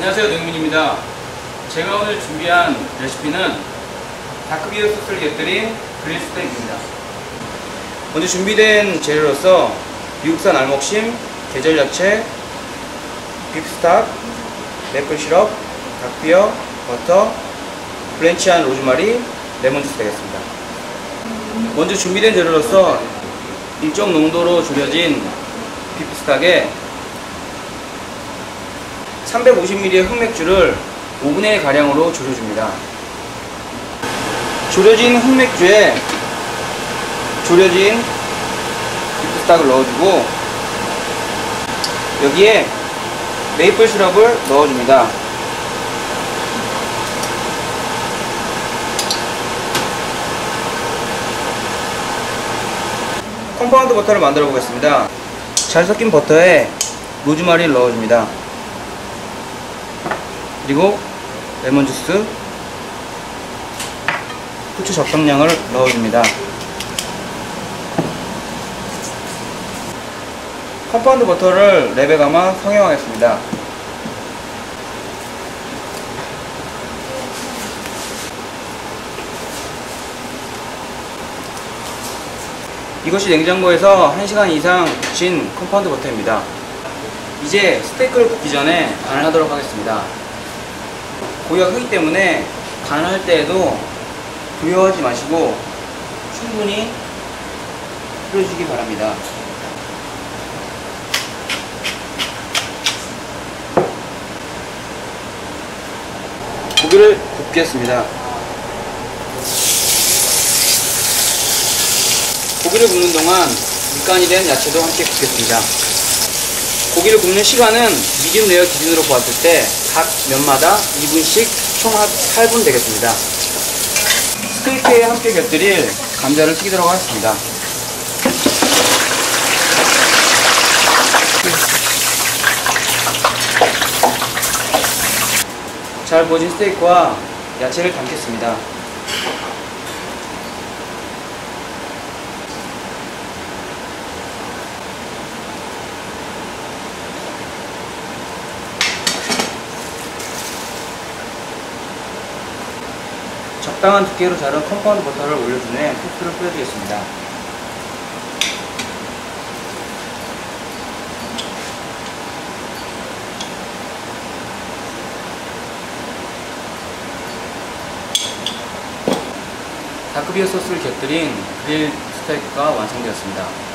안녕하세요 노영민입니다. 제가 오늘 준비한 레시피는 다크비어 소스를 곁들인 그릴 스테이크입니다. 먼저 준비된 재료로서 미국산 알목심, 계절 야채, 비프스탁, 메플 시럽, 닭비어, 버터, 블렌치한 로즈마리, 레몬 주스 되겠습니다. 먼저 준비된 재료로서 일정 농도로 졸여진 비프스탁에 350ml의 흑맥주를 5분의 1 가량으로 졸여줍니다. 졸여진 흑맥주에 졸여진 비프스탁을 넣어주고 여기에 메이플 시럽을 넣어줍니다. 컴파운드 버터를 만들어 보겠습니다. 잘 섞인 버터에 로즈마리를 넣어줍니다. 그리고 레몬 주스, 후추 적당량을 넣어줍니다. 컴파운드 버터를 랩에 감아 성형하겠습니다. 이것이 냉장고에서 1시간 이상 진 컴파운드 버터입니다. 이제 스테이크를 굽기 전에 간을 하도록 하겠습니다. 고기가 크기 때문에 간을 할 때에도 두려워하지 마시고 충분히 끓여주기 바랍니다. 고기를 굽겠습니다. 고기를 굽는 동안 밑간이 된 야채도 함께 굽겠습니다. 고기를 굽는 시간은 미디움 레어 기준으로 보았을 때 각 면마다 2분씩 총 8분 되겠습니다. 스테이크에 함께 곁들일 감자를 튀기도록 하겠습니다. 잘 구워진 스테이크와 야채를 담겠습니다. 적당한 두께로 자른 컴파운드 버터를 올려준 후에 소스를 뿌려주겠습니다. 다크비어 소스를 곁들인 그릴 스테이크가 완성되었습니다.